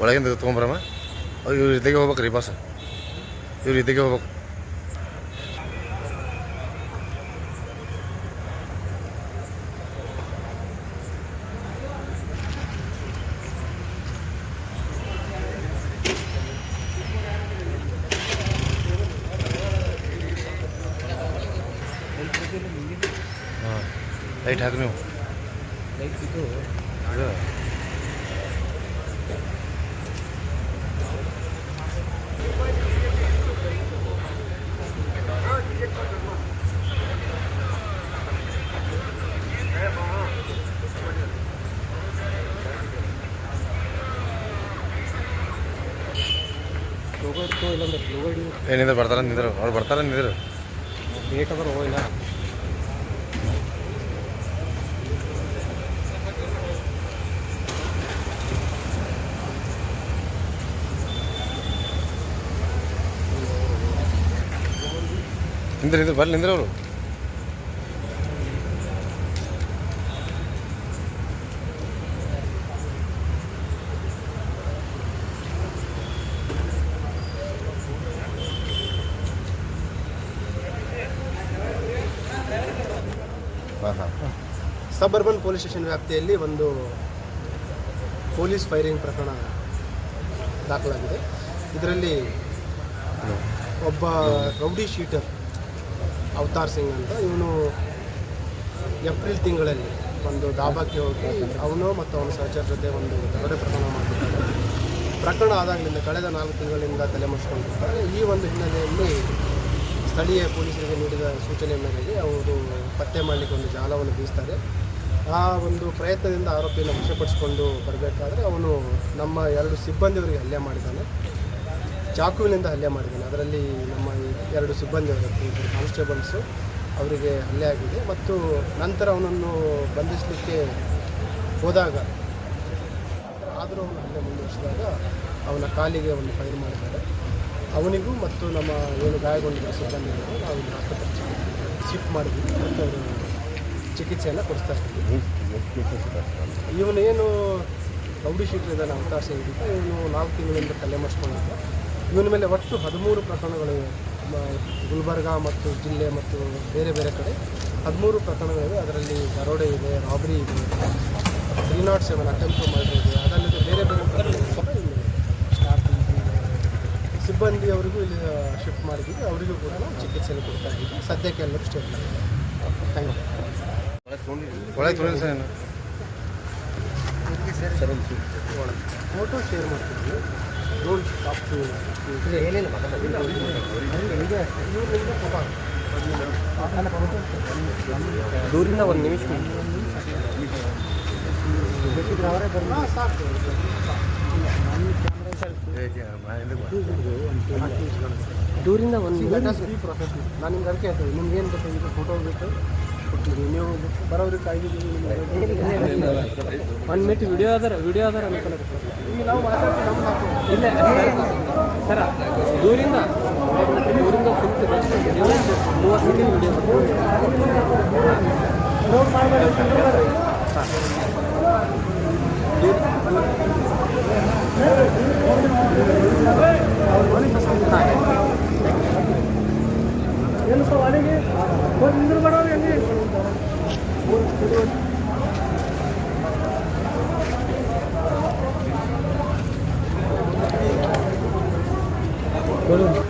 ಒಳಗಿಂದ ತೊಗೊಂಬರಮ್ಮ ಇವ್ರು ಇದ್ದಾಗೆ ಹೋಗ್ಬೇಕು ರೀ ಬಾಸ ಇವ್ರು ಇದ್ದಾಗೆ ಹೋಗ್ಬೇಕು ಹಾಂ ಲೈಟ್ ಹಾಕಿ ನೀವು ಏನಿದ್ರೆ ಬರ್ತಾರ ನಿಂದ್ರು ಅವ್ರು ಬರ್ತಾರ ನಿಂದ್ರು ಬೇಕಾದ್ರೆ ಹೋಗಿಲ್ಲ ನಿಂದ್ರು ನಿಂದ್ರು ಬರ್ಲಿ ನಿಂದ್ರು ಅವರು. ಸಬರ್ಬನ್ ಪೊಲೀಸ್ ಸ್ಟೇಷನ್ ವ್ಯಾಪ್ತಿಯಲ್ಲಿ ಒಂದು ಪೊಲೀಸ್ ಫೈರಿಂಗ್ ಪ್ರಕರಣ ದಾಖಲಾಗಿದೆ. ಇದರಲ್ಲಿ ಒಬ್ಬ ರೌಡಿ ಶೀಟರ್ ಅವತಾರ್ ಸಿಂಗ್ ಅಂತ ಇವನು ಏಪ್ರಿಲ್ ತಿಂಗಳಲ್ಲಿ ಒಂದು ದಾಬಾಕ್ಕೆ ಹೋಗಿ ಅವನು ಮತ್ತು ಅವನ ಸಹಚರ ಜೊತೆ ಒಂದು ದೊಡ್ಡ ಪ್ರಕರಣ ಮಾಡಿದ್ದಾರೆ ಪ್ರಕರಣ ಆದಾಗಲಿಂದ ಕಳೆದ ನಾಲ್ಕು ತಿಂಗಳಿಂದ ತಲೆ ಈ ಒಂದು ಹಿನ್ನೆಲೆಯಲ್ಲಿ ಸ್ಥಳೀಯ ಪೊಲೀಸರಿಗೆ ನೀಡಿದ ಸೂಚನೆ ಮೇರೆಗೆ ಅವರು ಪತ್ತೆ ಮಾಡಲಿಕ್ಕೆ ಒಂದು ಜಾಲವನ್ನು ಬೀಸ್ತಾರೆ. ಆ ಒಂದು ಪ್ರಯತ್ನದಿಂದ ಆರೋಪಿಯನ್ನು ವಶಪಡಿಸಿಕೊಂಡು ಬರಬೇಕಾದ್ರೆ ಅವನು ನಮ್ಮ ಎರಡು ಸಿಬ್ಬಂದಿಯವರಿಗೆ ಹಲ್ಲೆ ಮಾಡಿದ್ದಾನೆ. ಚಾಕುವಿನಿಂದ ಹಲ್ಲೆ ಮಾಡಿದ್ದಾನೆ. ಅದರಲ್ಲಿ ನಮ್ಮ ಎರಡು ಸಿಬ್ಬಂದಿಯವರು ಕಾನ್ಸ್ಟೇಬಲ್ಸು ಅವರಿಗೆ ಹಲ್ಲೆ ಆಗಿದೆ. ಮತ್ತು ನಂತರ ಅವನನ್ನು ಬಂಧಿಸಲಿಕ್ಕೆ ಹೋದಾಗ ಆದರೂ ಅವನು ಹಲ್ಲೆ ಮುಂದುವರಿಸಿದಾಗ ಅವನ ಕಾಲಿಗೆ ಒಂದು ಫೈರ್ ಮಾಡಿದ್ದಾರೆ. ಅವನಿಗೂ ಮತ್ತು ನಮ್ಮ ಏನು ಗಾಯಗೊಂಡಿರೋ ಸಿಬ್ಬಂದಿಗೂ ನಾವು ಇಲ್ಲಿ ಆಸ್ಪತ್ರೆ ಶಿಫ್ಟ್ ಮಾಡಿದ್ವಿ. ಮತ್ತು ಅವರು ಚಿಕಿತ್ಸೆಯನ್ನು ಕೊಡಿಸ್ತಾ ಇರ್ತೀವಿ ಇವನೇನು ರೌಡಿ ಶೀಟರ್ ಇದ್ದಾನೆ ಅವತಾರ ಸಿಂಗಿದ್ದ ಇವನು ನಾಲ್ಕು ತಿಂಗಳಿಂದ ತಲೆ ಮಾಡಿಸ್ಕೊಂಡಿದ್ದ ಇವನ ಮೇಲೆ ಒಟ್ಟು ಹದಿಮೂರು ಪ್ರಕರಣಗಳಿವೆ ಗುಲ್ಬರ್ಗ ಮತ್ತು ಜಿಲ್ಲೆ ಮತ್ತು ಬೇರೆ ಬೇರೆ ಕಡೆ ಹದಿಮೂರು ಪ್ರಕರಣಗಳಿವೆ. ಅದರಲ್ಲಿ ದರೋಡೆ ಇದೆ ರಾಬರಿ ಇದೆ ತ್ರೀ ನಾಟ್ ಸೆವೆನ್ ಅಟೆಂಪ್ಟ್ ಮಾಡಿದೆ ಅದಲ್ಲದೆ ಬೇರೆ ಬೇರೆ ಪ್ರಕರಣಗಳು ಸಿಬ್ಬಂದಿಯವರಿಗೂ ಇಲ್ಲಿ ಶಿಫ್ಟ್ ಮಾಡಿದ್ದೀವಿ. ಅವರಿಗೂ ಕೂಡ ನಾವು ಚಿಕಿತ್ಸೆಯನ್ನು ಕೊಡ್ತಾ ಇದ್ದೀವಿ. ಸದ್ಯಕ್ಕೆ ಎಲ್ಲರೂ state thank you sir photo share ಮಾಡ್ತಿದ್ವಿ. ಡೋಂಟ್ ಸ್ಟಾಪ್ ಟು ಏನಿಲ್ಲ ದೂರಿಂದ ಒಂದು ನಿಮಿಷ ಅವರೇ ಬರಲಿ ಸಾಕು. ದೂರಿಂದ ಒಂದು ನಾನು ನಿಮ್ಗೆ ಅದಕ್ಕೆ ಹೇಳ್ತೇವೆ ನಿಮ್ಗೆ ಏನು ಬೇಕಾಗಿತ್ತು ಫೋಟೋ ಬೇಕು ನೀವು ಬರೋರಿಗೆ ಕಾಯ್ದಿದ್ದೀವಿ ಒಂದು ಮಿನಿಟ್ ವಿಡಿಯೋ ಅದರ ವಿಡಿಯೋ ಅದರ ಅನುಕೂಲ ಈಗ ನಾವು ಮಾತಾಡ್ತೀವಿ ಇಲ್ಲ ಸರ ದೂರಿಂದ ದೂರಿಂದ ಮೂವತ್ತು ಸೆಕೆಂಡ್ ವಿಡಿಯೋ ನೋಟ್ ఇందులో పడాలి అండి Boleh.